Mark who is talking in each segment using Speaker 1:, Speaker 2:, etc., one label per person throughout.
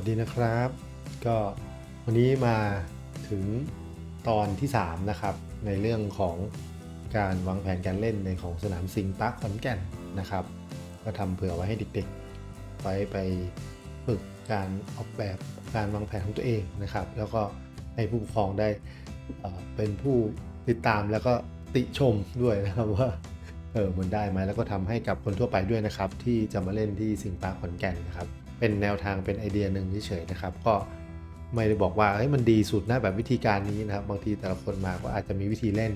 Speaker 1: สวัสดีนะครับ ก็วันนี้มาถึงตอนที่ 3 นะครับ ในเรื่องของการวางแผนการเล่นในของสนามสิงปาร์คขอนแก่นนะครับ ก็ทำเผื่อไว้ให้เด็กๆไว้ไปฝึกการออกแบบการวางแผนของตัวเองนะครับ แล้วก็ให้ผู้ปกครองได้เป็นผู้ติดตามแล้วก็ติชมด้วยนะครับว่าเออมันได้ไหมแล้วก็ทำให้กับคนทั่วไปด้วยนะครับ ที่จะมาเล่นที่สิงปาขอนแก่นนะครับ เป็นแนวทางเป็นไอเดียหนึ่งเฉยๆนะครับ ก็ไม่ได้บอกว่าเฮ้ยมันดีสุดนะแบบวิธีการนี้นะครับ บางทีแต่ละคนมาก็อาจจะมีวิธีเล่น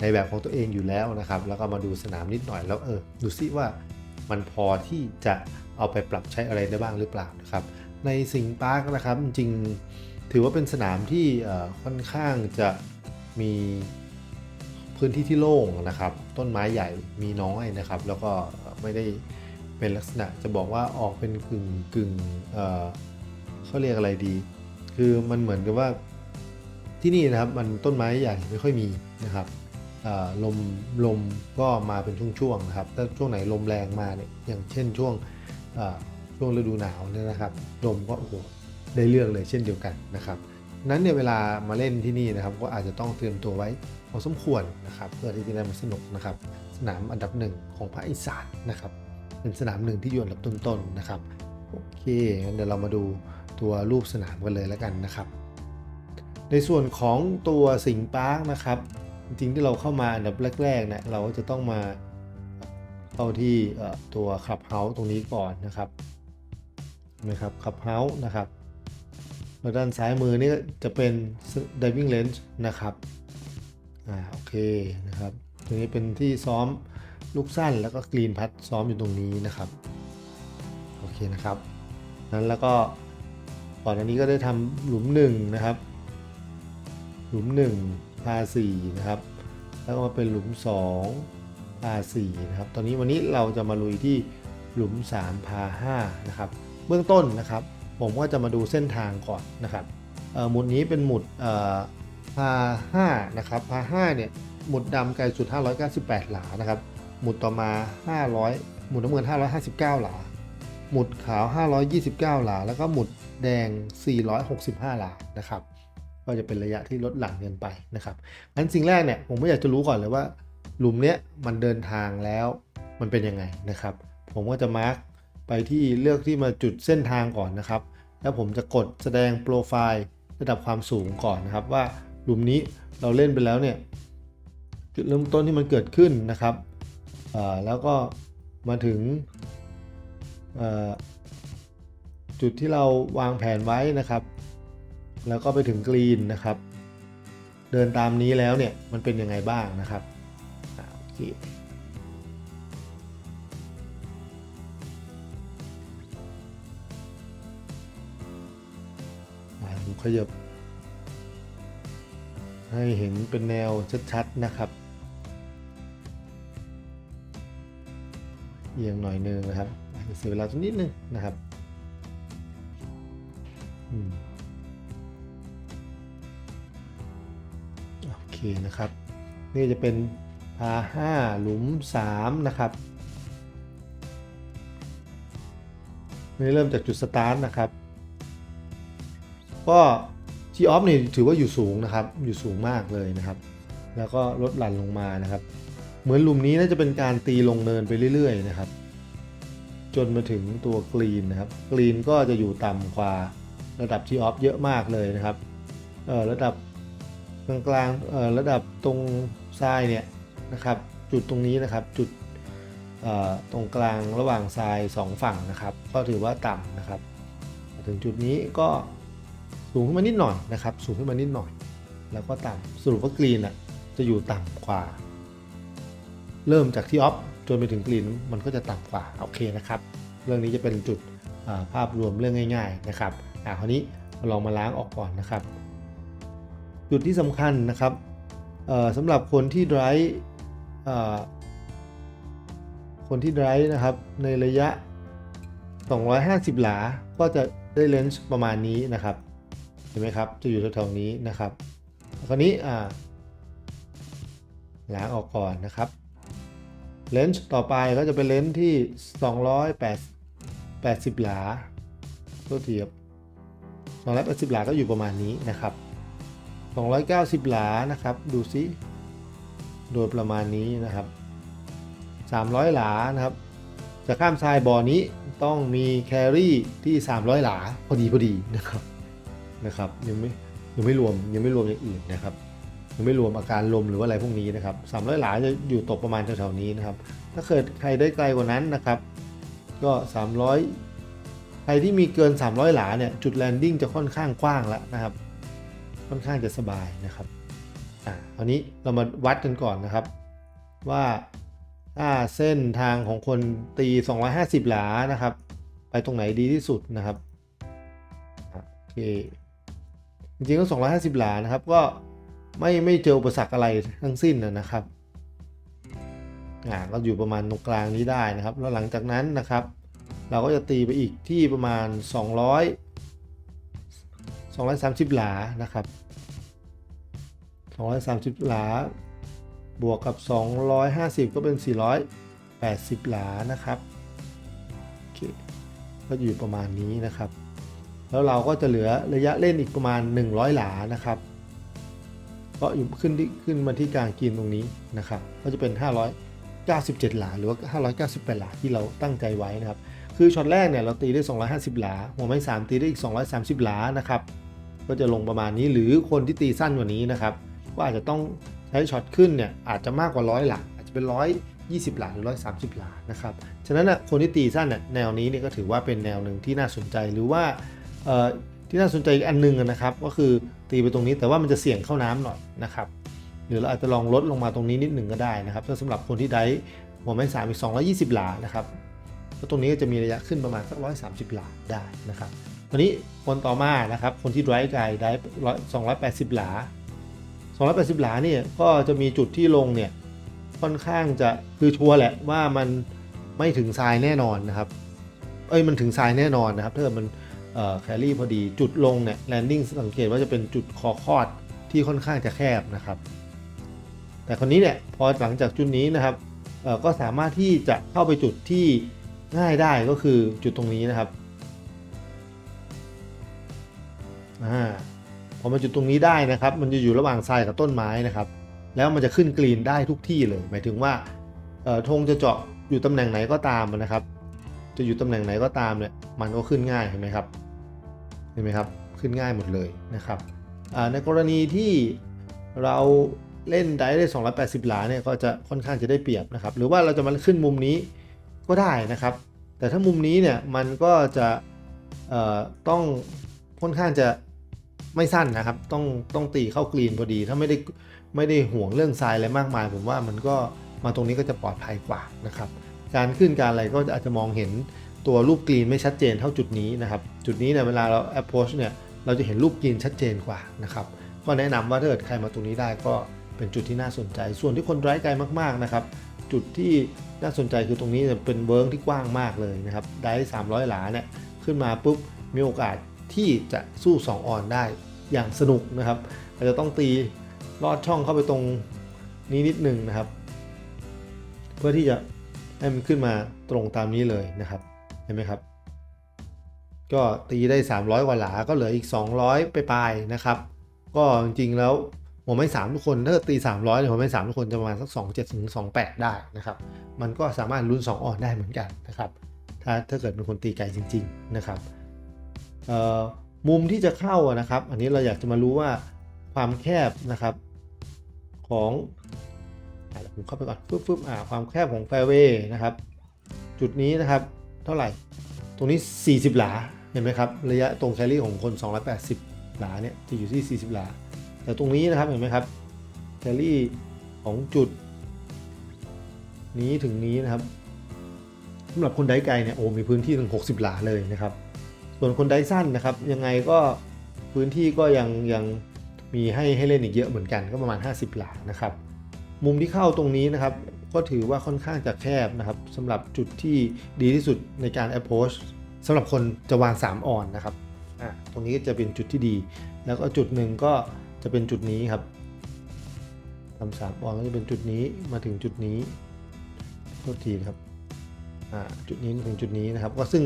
Speaker 1: ในแบบของตัวเองอยู่แล้วนะครับ แล้วก็มาดูสนามนิดหน่อยแล้วเออดูซิว่ามันพอที่จะเอาไปปรับใช้อะไรได้บ้างหรือเปล่านะครับ ในสิงปาร์คนะครับจริงถือว่าเป็นสนามที่ค่อนข้างจะมีพื้นที่ที่โล่งนะครับ ต้นไม้ใหญ่มีน้อยนะครับ แล้วก็ไม่ได้ เป็นลักษณะจะบอกว่าออกเป็นกึ่งกึ่งเออเขาเรียกอะไรดี คือมันเหมือนกับว่าที่นี่นะครับมันต้นไม้ใหญ่ไม่ค่อยมีนะครับลมลมก็มาเป็นช่วงๆนะครับถ้าช่วงไหนลมแรงมาเนี่ยอย่างเช่นช่วงช่วงฤดูหนาวเนี่ยนะครับ ลมก็โอ้โหได้เรื่องเลยเช่นเดียวกันนะครับนั้นเนี่ยเวลามาเล่นที่นี่นะครับ ก็อาจจะต้องเตรียมตัวไว้พอสมควรนะครับ เพื่อที่จะได้มาสนุกนะครับ สนามอันดับหนึ่งของภาคอีสานนะครับ เป็นสนามหนึ่งที่อยู่อันดับต้นๆนะครับโอเคงั้นเดี๋ยวเรามาดูตัวรูปสนามกันเลยแล้วกันนะครับ ในส่วนของตัวสิงปาร์คนะครับ จริงๆที่เราเข้ามาอันดับแรกๆเนี่ยเราก็จะต้องมาเข้าที่ตัวคลับเฮาส์ตรงนี้ก่อนนะครับเห็นะครับคลับเฮาส์นะครับแล้วด้านซ้ายมือนี่จะเป็น diving range นะครับอ่าโอเคนะครับตรงนี้เป็นที่ซ้อม ลูกสั้นแล้วก็กรีนพัดซ้อมอยู่ตรงนี้นะครับ โอเคนะครับนั้นแล้วก็ก่อนอันนี้ก็ได้ทำหลุมหนึ่งนะครับ หลุม1พา4นะครับ แล้วก็มาเป็นหลุม2พา4นะครับ ตอนนี้วันนี้เราจะมาลุยที่หลุม3พา5นะครับ เบื้องต้นนะครับ ผมก็จะมาดูเส้นทางก่อนนะครับหมุดนี้เป็นหมุดเอ่อพา5นะครับพา5เนี่ยหมุดดำไกลสุด 598 หลานะครับ หมุดต่อมา 500 หมุดน้ำเงิน 559 หลา หมุดขาว 529 หลา แล้วก็หมุดแดง 465 หลา นะครับ ก็จะเป็นระยะที่ลดหลั่นกันไปนะครับงั้นสิ่งแรกเนี่ย ผมไม่อยากจะรู้ก่อนเลยว่า หลุมเนี้ยมันเดินทางแล้วมันเป็นยังไงนะครับ ผมก็จะมาร์กไปที่เลือกที่มาจุดเส้นทางก่อนนะครับ แล้วผมจะกดแสดงโปรไฟล์ระดับความสูงก่อนนะครับ ว่าหลุมนี้เราเล่นไปแล้วเนี่ยจุดเริ่มต้นที่มันเกิดขึ้นนะครับ แล้วก็มาถึงจุดที่เราวางแผนไว้นะครับ แล้วก็ไปถึงกรีนนะครับ เดินตามนี้แล้วเนี่ยมันเป็นยังไงบ้างนะครับโอเคขยับให้เห็นเป็นแนวชัดๆนะครับ เอียงหน่อยนึงนะครับอาจจะเสียเวลาตรงนิดนึงนะครับอโอเคนะครับ นี่จะเป็นพา5หลุม3นะครับนี่เริ่มจากจุดสตาร์ทนะครับ ก็ทีออฟนี่ถือว่าอยู่สูงนะครับ อยู่สูงมากเลยนะครับ แล้วก็ลดหลั่นลงมานะครับ เหมือนหลุมนี้น่าจะเป็นการตีลงเนินไปเรื่อยๆนะครับ จนมาถึงตัวกรีนนะครับกรีนก็จะอยู่ต่ำกว่าระดับทีออฟเยอะมากเลยนะครับเออระดับกลางกลางๆเอ่อระดับตรงทรายเนี่ยนะครับจุดตรงนี้นะครับจุดเอ่อตรงกลางระหว่างทรายสองฝั่งนะครับ ก็ถือว่าต่ำนะครับ ถึงจุดนี้ก็สูงขึ้นมานิดหน่อยนะครับ สูงขึ้นมานิดหน่อย แล้วก็ต่ำสรุปว่ากรีนอะจะอยู่ต่ำกว่า เริ่มจากที่ออฟจนไปถึงกรีนมันก็จะต่ำกว่าโอเคนะครับ เรื่องนี้จะเป็นจุดภาพรวมเรื่องง่าย ๆนะครับอ่าคราวนี้เราลองมาล้างออกก่อนนะครับ จุดที่สำคัญนะครับสำหรับคนที่ drive เอ่อคนที่ drive นะครับในระยะ 250 หลา ก็จะได้เลนส์ประมาณนี้นะครับ เห็นไหมครับ จะอยู่แถวๆนี้นะครับ คราวนี้อ่าล้างออกก่อนนะครับ เลนส์ต่อไปก็จะเป็นเลนส์ที่ 280 หลาตัวเทียบ280 หลาก็อยู่ประมาณนี้นะครับ 290 หลานะครับ ดูซิโดยประมาณนี้นะครับ 300 หลานะครับ จะข้ามทรายบ่อนี้ต้องมีแครี่ที่ 300 หลาพอดีพอดีนะครับนะครับยังไม่ยังไม่รวมยังไม่รวมอย่างอื่นนะครับ ยังไม่รวมอาการลมหรือว่าอะไรพวกนี้นะครับ300หลาจะอยู่ตกประมาณแถวๆนี้นะครับ ถ้าเกิดใครได้ไกลกว่านั้นนะครับ ก็ 300 ใครที่มีเกิน 300 หลาเนี่ยจุดแลนดิ้งจะค่อนข้างกว้างแล้วนะครับ ค่อนข้างจะสบายนะครับอ่าคราวนี้เรามาวัดกันก่อนนะครับ ว่าถ้าเส้นทางของคนตี 250 หลานะครับ ไปตรงไหนดีที่สุดนะครับอะโอเคจริงๆก็250 หลานะครับ ก็ ไม่ไม่เจออุปสรรคอะไรทั้งสิ้นนะครับอ่าก็อยู่ประมาณตรงกลางนี้ได้นะครับ แล้วหลังจากนั้นนะครับ เราก็จะตีไปอีกที่ประมาณ 200 230 หลานะครับ 230 หลา บวกกับ 250 ก็เป็น 480 หลานะครับโอเคก็อยู่ประมาณนี้นะครับ แล้วเราก็จะเหลือระยะเล่นอีกประมาณ 100 หลานะครับ ก็อยู่ขึ้นที่ขึ้นมาที่กลางกินตรงนี้นะครับ ก็จะเป็น 597 หลาหรือว่า 598 หลาที่เราตั้งใจไว้นะครับ คือช็อตแรกเนี่ยเราตีได้ 250 หลา หัวไม้ 3 ตีได้อีก 230 หลานะครับ ก็จะลงประมาณนี้หรือคนที่ตีสั้นกว่านี้นะครับ ก็อาจจะต้องใช้ช็อตขึ้นเนี่ยอาจจะมากกว่า100หลาอาจจะเป็น120 หลาหรือ 130 หลานะครับ ฉะนั้นนะคนที่ตีสั้นเนี่ยแนวนี้เนี่ยก็ถือว่าเป็นแนวหนึ่งที่น่าสนใจหรือว่า ที่น่าสนใจอีกอันหนึงนะครับ ก็คือตีไปตรงนี้แต่ว่ามันจะเสี่ยงเข้าน้ำหน่อยนะครับหรือเราอาจจะลองลดลงมาตรงนี้นิดหนึ่งก็ได้นะครับถ้าสำหรับคนที่ได้หัวไม้สามอีก 220 หลานะครับแล้วตรงนี้ก็จะมีระยะขึ้นประมาณสัก 130 หลาได้นะครับตัวนี้คนต่อมานะครับคนที่ไดรฟ์ไกลได้280 หลา 280 หลาเนี่ยก็จะมีจุดที่ลงเนี่ยค่อนข้างจะคือชัวร์แหละว่ามันไม่ถึงทรายแน่นอนนะครับ เอ้ยมันถึงทรายแน่นอนนะครับถ้าเกิดมัน แครี่พอดีจุดลงเนี่ยแลนดิ้งสังเกตว่าจะเป็นจุดคอคอดที่ค่อนข้างจะแคบนะครับ แต่คนนี้เนี่ยพอหลังจากจุดนี้นะครับก็สามารถที่จะเข้าไปจุดที่ง่ายได้ก็คือจุดตรงนี้นะครับอ่าพอมาจุดตรงนี้ได้นะครับ มันจะอยู่ระหว่างทรายกับต้นไม้นะครับ แล้วมันจะขึ้นกรีนได้ทุกที่เลย หมายถึงว่าธงจะเจาะอยู่ตำแหน่งไหนก็ตามนะครับ จะอยู่ตำแหน่งไหนก็ตามเนี่ยมันก็ขึ้นง่ายเห็นไหมครับ ห็นไหมครับขึ้นง่ายหมดเลยนะครับในกรณีที่เราเล่นได้ได้ 280 หลาเนี่ยก็จะค่อนข้างจะได้เปรียบนะครับ หรือว่าเราจะมาขึ้นมุมนี้ก็ได้นะครับ แต่ถ้ามุมนี้เนี่ยมันก็จะต้องค่อนข้างจะไม่สั้นนะครับ ต้องต้องตีเข้ากรีนพอดี ถ้าไม่ได้ไม่ได้ห่วงเรื่องทรายอะไรมากมาย ผมว่ามันก็มาตรงนี้ก็จะปลอดภัยกว่านะครับ การขึ้นการอะไรก็อาจจะมองเห็น ตัวรูปกรีนไม่ชัดเจนเท่าจุดนี้นะครับ จุดนี้เนี่ยเวลาเรา approach เนี่ยเราจะเห็นรูปกรีนชัดเจนกว่านะครับก็แนะนำว่าถ้าเกิดใครมาตรงนี้ได้ก็เป็นจุดที่น่าสนใจ ส่วนที่คนไร้ไกลมากๆนะครับ จุดที่น่าสนใจคือตรงนี้เนี่ยเป็นเวิร์กที่กว้างมากเลยนะครับ ได้ 300 หลาเนี่ยขึ้นมาปุ๊บมีโอกาสที่จะสู้ 2 ออนได้อย่างสนุกนะครับอาจจะต้องตีลอดช่องเข้าไปตรงนี้นิดนึงนะครับ เพื่อที่จะให้มันขึ้นมาตรงตามนี้เลยนะครับ เห็นไหมครับ ก็ตีได้ 300กว่าหลา ก็เหลืออีก 200 ไปปลายนะครับ ก็จริงๆแล้วหัวไม้3ทุกคนถ้าตี 300เนี่ยหัวไม้3ทุกคนจะประมาณสัก 27ถึง28 ได้นะครับ มันก็สามารถลุ้น 2 ออนได้เหมือนกันนะครับ ถ้าถ้าเกิดเป็นคนตีไกลจริง ๆนะครับมุมที่จะเข้านะครับ อันนี้เราอยากจะมารู้ว่าความแคบนะครับของผมเข้าไปก่อนปึ๊บปึ๊บอ่าความแคบของแฟร์เวย์นะครับ จุดนี้นะครับ เท่าไหร่ ตรงนี้ 40 หลา เห็นไหมครับ ระยะตรงแคลรี่ของคน 280 หลาเนี่ยจะอยู่ที่ 40 หลา แต่ตรงนี้นะครับเห็นไหมครับแคลรี่ของจุด นี้ถึงนี้นะครับสำหรับคนไดไกลเนี่ยโอ้มีพื้นที่ถึง 60 หลาเลยนะครับ ส่วนคนไดสั้นนะครับ ยังไงก็พื้นที่ก็ยังยังมีให้ให้เล่นอีกเยอะเหมือนกันก็ประมาณ 50 หลานะครับ มุมที่เข้าตรงนี้นะครับ ก็ถือว่าค่อนข้างจะแคบนะครับสำหรับจุดที่ดีที่สุดในการ approach สำหรับคนจะวาง 3ออนนะครับอะตรงนี้ก็จะเป็นจุดที่ดี แล้วก็จุดหนึ่งก็จะเป็นจุดนี้ครับทำสามออนก็จะเป็นจุดนี้มาถึงจุดนี้โทษทีนะครับอ่าจุดนี้มาถึงจุดนี้นะครับ ก็ซึ่ง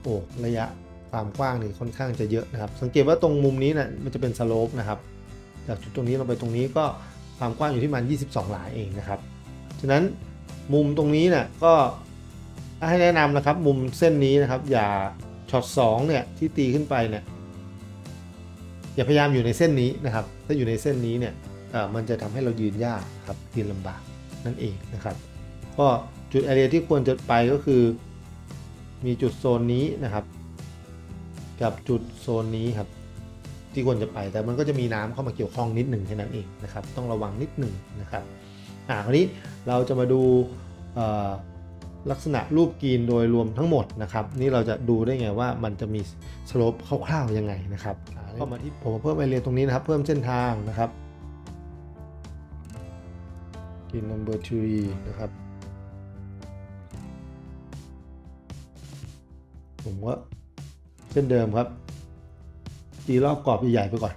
Speaker 1: โอ้ระยะความกว้างนี่ค่อนข้างจะเยอะนะครับ สังเกตว่าตรงมุมนี้นะ่ะมันจะเป็นสโลปนะครับ จากจุดตรงนี้ลงไปตรงนี้ก็ความกว้างอยู่ที่มัน 22 หลาเองนะครับ ฉะนั้นมุมตรงนี้เนี่ยก็ให้แนะนำนะครับมุมเส้นนี้นะครับ อย่าช็อต2เนี่ยที่ตีขึ้นไปเนี่ยอย่าพยายามอยู่ในเส้นนี้นะครับ ถ้าอยู่ในเส้นนี้เนี่ยมันจะทำให้เรายืนยากครับยืนลำบากนั่นเองนะครับ ก็จุดแอเรียที่ควรจะไปก็คือ มีจุดโซนนี้นะครับ กับจุดโซนนี้ครับ ที่ควรจะไปแต่มันก็จะมีน้ำเข้ามาเกี่ยวข้องนิดหนึ่งแค่นั้นเองนะครับ ต้องระวังนิดหนึ่งนะครับ อ่าคราวนี้เราจะมาดูเอ่อลักษณะรูปกรีนโดยรวมทั้งหมดนะครับนี่เราจะดูได้ไงว่ามันจะมีสโลปคร่าวๆยังไงนะครับอ่าก็มาที่ผมเพิ่มไอเรียตรงนี้นะครับ เพิ่มเส้นทางนะครับกรีน number three นะครับผมก็เช่นเดิมครับตีรอบกรอบใหญ่ๆไปก่อน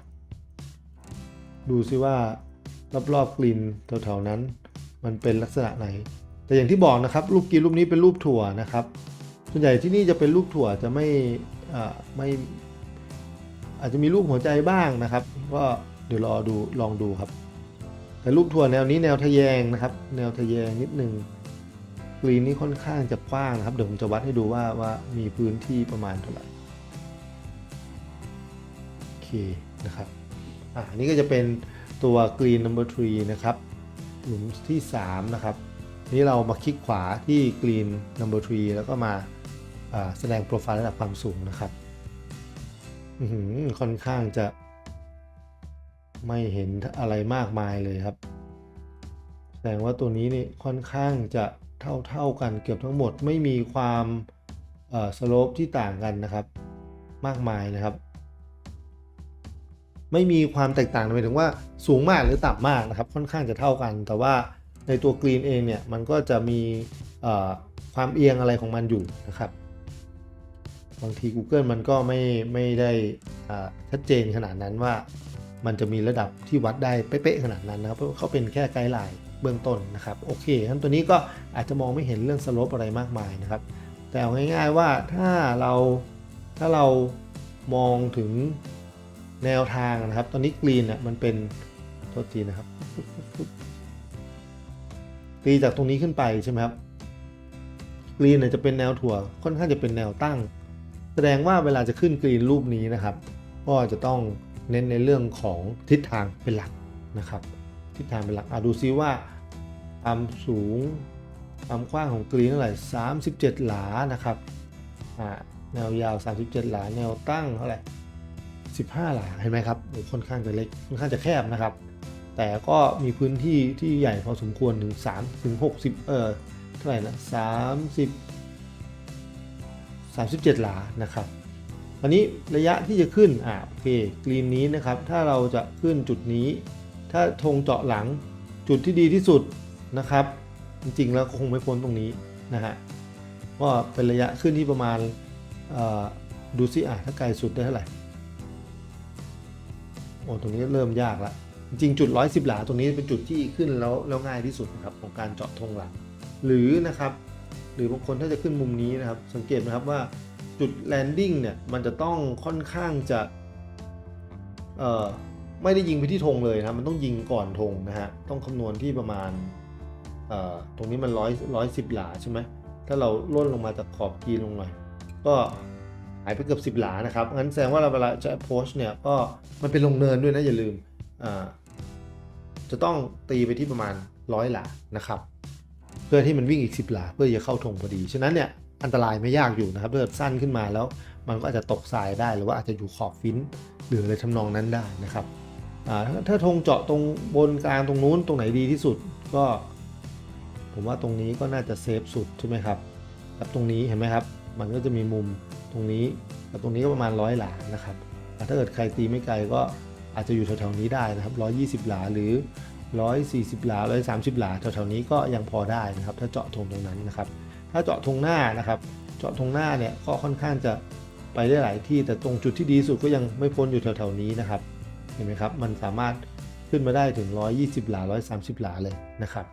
Speaker 1: ดูซิว่า รอบๆกลิ่นแถวๆนั้น มันเป็นลักษณะไหน แต่อย่างที่บอกนะครับรูปกรีนรูปนี้เป็นรูปถั่วนะครับ ส่วนใหญ่ที่นี่จะเป็นรูปถั่วจะไม่อ่าไม่อาจจะมีรูปหัวใจบ้างนะครับ ก็เดี๋ยวรอดูลองดูครับ แต่รูปถั่วแนวนี้แนวทะแยงนะครับ แนวทะแยงนิดนึงกรีนนี่ค่อนข้างจะกว้างนะครับ เดี๋ยวผมจะวัดให้ดูว่าว่ามีพื้นที่ประมาณเท่าไหร่โอเคนะครับอ่านี่ก็จะเป็น ตัว green number 3 นะครับ หลุมที่ 3 นะครับ นี่เรามาคลิกขวาที่ green number 3 แล้วก็มาาแสดงโปรไฟล์ระดับความสูงนะครับค่อนข้างจะ ไม่เห็นอะไรมากมายเลยครับ แสดงว่าตัวนี้นี่ค่อนข้างจะเท่าๆกันเกือบทั้งหมดไม่มีความสโลปที่ต่างกันนะครับ มากมายนะครับ ไม่มีความแตกต่างหมายถึงว่าสูงมากหรือต่ำมากนะครับ ค่อนข้างจะเท่ากัน แต่ว่าในตัวกรีนเองเนี่ยมันก็จะมีความเอียงอะไรของมันอยู่นะครับ บางที Google มันก็ไม่ไม่ได้ชัดเจนขนาดนั้นว่า มันจะมีระดับที่วัดได้เป๊ะๆขนาดนั้นนะครับเพราะเขาเป็นแค่ไกด์ไลน์เบื้องต้นนะครับโอเคทั้นตัวนี้ก็อาจจะมองไม่เห็นเรื่องสโลปอะไรมากมายนะครับ แต่เอาง่ายๆว่าถ้าเราถ้าเรามองถึง แนวทางนะครับ ตอนนี้กรีนเนี่ยมันเป็นโทษทีนะครับตีจากตรงนี้ขึ้นไปใช่ไหมครับกรีนเนี่ยจะเป็นแนวถั่วค่อนข้างจะเป็นแนวตั้ง แสดงว่าเวลาจะขึ้นกรีนรูปนี้นะครับ ก็จะต้องเน้นในเรื่องของทิศทางเป็นหลักนะครับ ทิศทางเป็นหลักอะดูซิว่าความสูงความกว้างของกรีนเท่าไหร่37 หลานะครับอ่าแนวยาว 37 หลา แนวตั้งเท่าไหร่ 15 หลาเห็นไหมครับค่อนข้างจะเล็กค่อนข้างจะแคบนะครับ แต่ก็มีพื้นที่ที่ใหญ่พอสมควรถึง3ถึง60 เออเท่าไหร่นะ30 37 หลานะครับอันนี้ระยะที่จะขึ้นอ่าโอเคกรีนนี้นะครับ ถ้าเราจะขึ้นจุดนี้ ถ้าธงเจาะหลังจุดที่ดีที่สุดนะครับ จริงๆแล้วก็คงไม่พ้นตรงนี้นะฮะก็เป็นระยะขึ้นที่ประมาณดูซิอะถ้าไกลสุดได้เท่าไหร่ โอ้ตรงนี้เริ่มยากละ จริงจุด110หลาตรงนี้เป็นจุดที่ขึ้นแล้วแล้วง่ายที่สุดนะครับของการเจาะธงหลัง หรือนะครับ หรือบางคนถ้าจะขึ้นมุมนี้นะครับ สังเกตนะครับว่าจุดแลนดิ้งเนี่ยมันจะต้องค่อนข้างจะเอ่อไม่ได้ยิงไปที่ธงเลยนะมันต้องยิงก่อนธงนะฮะต้องคำนวณที่ประมาณเอ่อตรงนี้มันร้อยร้อยสิบหลาใช่ไหมถ้าเราล่นลงมาจากขอบกีนลงหน่อยก็ายไปเกือบ 10 หลานะครับ งั้นแสดงว่าเราเวลาจะ approach เนี่ยก็มันเป็นลงเนินด้วยนะอย่าลืมจะต้องตีไปที่ประมาณร้อยหลานะครับ เพื่อที่มันวิ่งอีก 10 หลา เพื่อจะเข้าธงพอดี ฉะนั้นเนี่ยอันตรายไม่ยากอยู่นะครับถ้าเกิดสั้นขึ้นมาแล้ว มันก็อาจจะตกทรายได้หรือว่าอาจจะอยู่ขอบฟินหรืออะไรทำนองนั้นได้นะครับถ้าถ้าธงเจาะตรงบนกลางตรงนู้นตรงไหนดีที่สุดก็ ผมว่าตรงนี้ก็น่าจะเซฟสุดใช่ไหมครับกับตรงนี้เห็นไหมครับ มันก็จะมีมุม รงนี้กับตรงนี้ก็ประมาณร้อยหลานะครับถ้าเกิดใครตีไม่ไกลก็อาจจะอยู่แถวๆนี้ได้นะครับ 120 หลาหรือ 140 หลา 130 หลาแถวๆนี้ก็ยังพอได้นะครับ ถ้าเจาะธงตรงนั้นนะครับ ถ้าเจาะธงหน้านะครับ เจาะธงหน้าเนี่ยก็ค่อนข้างจะไปได้หลายที่ แต่ตรงจุดที่ดีสุดก็ยังไม่พ้นอยู่แถวๆนี้นะครับ เห็นไหมครับ มันสามารถขึ้นมาได้ถึง 120 หลา 130 หลาเลยนะครับ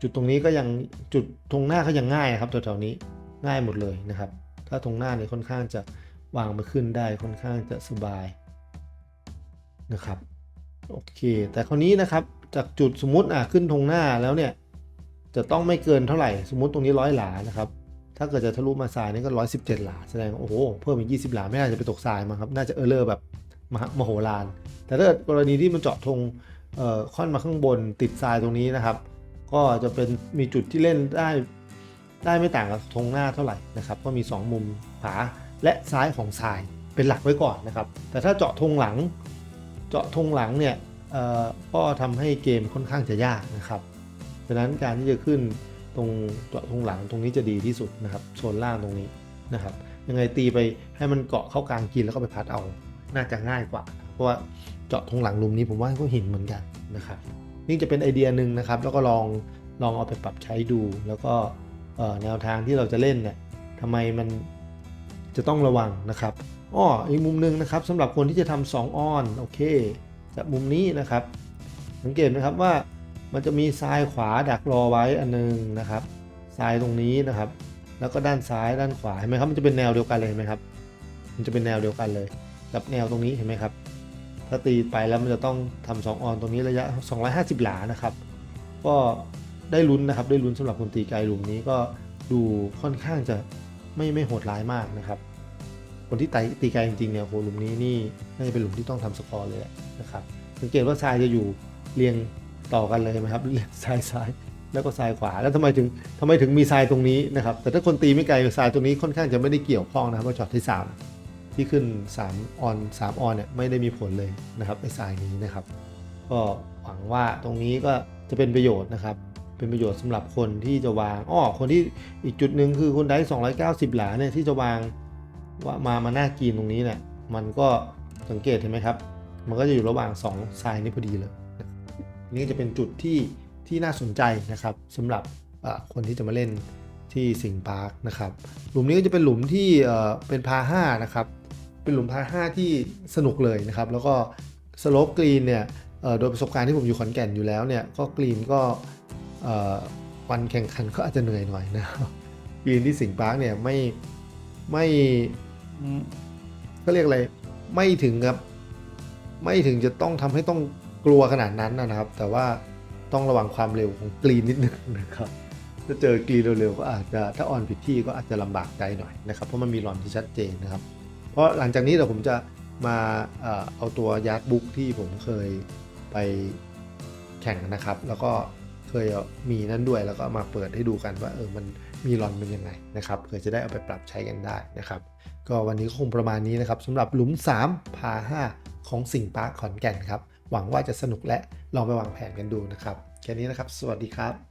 Speaker 1: จุดตรงนี้ก็ยังจุดธงหน้าก็ยังง่ายครับแถวๆนี้ง่ายหมดเลยนะครับ ถ้าธงหน้าเนี่ยค่อนข้างจะวางมาขึ้นได้ค่อนข้างจะสบายนะครับโอเคแต่คราวนี้นะครับจากจุดสมมติอะขึ้นธงหน้าแล้วเนี่ยจะต้องไม่เกินเท่าไหร่ สมมติตรงนี้ร้อยหลานะครับถ้าเกิดจะทะลุมาทรายนี่ก็ร้อยสิบเจ็ดหลาแสดงโอ้โหเพิ่มอีกยี่สิบหลาไม่น่าจะไปตกทรายมั้งครับน่าจะเออร์เลอร์แบบมหามโหฬารแต่ถ้าเกิดกรณีที่มันเจาะธงเอ่อค่อนมาข้างบนติดทรายตรงนี้นะครับ ก็จะเป็นมีจุดที่เล่นได้ ได้ไม่ต่างกับธงหน้าเท่าไหร่นะครับก็มี 2 มุมขวาและซ้ายของทรายเป็นหลักไว้ก่อนนะครับ แต่ถ้าเจาะธงหลัง เจาะธงหลังเนี่ยก็ทำให้เกมค่อนข้างจะยากนะครับดังนั้นการที่จะขึ้นตรงเจาะธงหลังตรงนี้จะดีที่สุดนะครับโซนล่างตรงนี้นะครับ ยังไงตีไปให้มันเกาะเข้ากลางกินแล้วก็ไปพัดเอาน่าจะง่ายกว่า เพราะว่าเจาะธงหลังลุมนี้ผมว่าก็หินเหมือนกันนะครับ นี่จะเป็นไอเดียหนึ่งนะครับ แล้วก็ลองลองเอาไปปรับใช้ดูแล้วก็ แนวทางที่เราจะเล่นเนี่ยทำไมมันจะต้องระวังนะครับอ้ออีกมุมหนึ่งนะครับสำหรับคนที่จะทำสองออนโอเคจากมุมนี้นะครับ สังเกตไหมครับว่ามันจะมีซ้ายขวาดักรอไว้อันนึงนะครับซ้ายตรงนี้นะครับ แล้วก็ด้านซ้ายด้านขวาเห็นไหมครับมันจะเป็นแนวเดียวกันเลยเห็นไหมครับ มันจะเป็นแนวเดียวกันเลย กับแนวตรงนี้เห็นไหมครับ ถ้าตีไปแล้วมันจะต้องทำ2ออนตรงนี้ระยะ 250 หลานะครับ ก็ ได้ลุ้นนะครับได้ลุ้นสำหรับคนตีไกลหลุมนี้ก็ดูค่อนข้างจะไม่ไม่โหดร้ายมากนะครับ คนที่ตีตีไกลจริงๆเนี่ยโหหลุมนี้นี่น่าจะเป็นหลุมที่ต้องทำสกอร์เลยแหละนะครับสังเกตว่าทรายจะอยู่เรียงต่อกันเลยไหมครับเรียงซ้ายซ้ายแล้วก็ซ้ายขวาแล้วทำไมถึงทำไมถึงมีทรายตรงนี้นะครับ แต่ถ้าคนตีไม่ไกลทรายตรงนี้ค่อนข้างจะไม่ได้เกี่ยวข้องนะครับว่าช็อตที่สามที่ขึ้น 3 ออน 3 ออนเนี่ยไม่ได้มีผลเลยนะครับในสายนี้นะครับ ก็หวังว่าตรงนี้ก็จะเป็นประโยชน์นะครับ เป็นประโยชน์สำหรับคนที่จะวางอ้อคนที่อีกจุดหนึ่งคือคนได้290 หลาเนี่ยที่จะวางว่ามามาหน้ากีนตรงนี้เนี่ยมันก็สังเกตเห็นไหมครับ มันก็จะอยู่ระหว่าง2ทรายนี้พอดีเลยนี่จะเป็นจุดที่ที่น่าสนใจนะครับสำหรับคนที่จะมาเล่นที่สิงห์พาร์คนะครับ หลุมนี้ก็จะเป็นหลุมที่เป็นพาห้านะครับ เป็นหลุมพาห้าที่สนุกเลยนะครับ แล้วก็สโลปกรีนเนี่ยโดยประสบการณ์ที่ผมอยู่ขอนแก่นอยู่แล้วเนี่ย ก็กรีนก็ วันแข่งขันก็อาจจะเหนื่อยหน่อยนะครับปีนที่สิงห์พาร์คเนี่ยไม่ไม่ก็เรียกอะไรไม่ถึงกับ ไม่ถึงจะต้องทำให้ต้องกลัวขนาดนั้นนะครับ แต่ว่าต้องระวังความเร็วของกรีนนิดนึงนะครับถ้าเจอกรีนเร็วๆก็อาจจะถ้าออนผิดที่ก็อาจจะลำบากใจหน่อยนะครับเพราะมันมีหลอนที่ชัดเจนนะครับ เพราะหลังจากนี้เดี๋ยวผมจะมาเอาตัวยาร์ดบุ๊กที่ผมเคยไปแข่งนะครับ แล้วก็ เคยมีนั่นด้วยแล้วก็มาเปิดให้ดูกันว่าเออมันมีรอนเป็นยังไงนะครับเผื่อจะได้เอาไปปรับใช้กันได้นะครับ ก็วันนี้ก็คงประมาณนี้นะครับสำหรับหลุม 3 พา 5 ของสิงปาร์คขอนแก่นครับ หวังว่าจะสนุกและลองไปวางแผนกันดูนะครับแค่นี้นะครับ สวัสดีครับ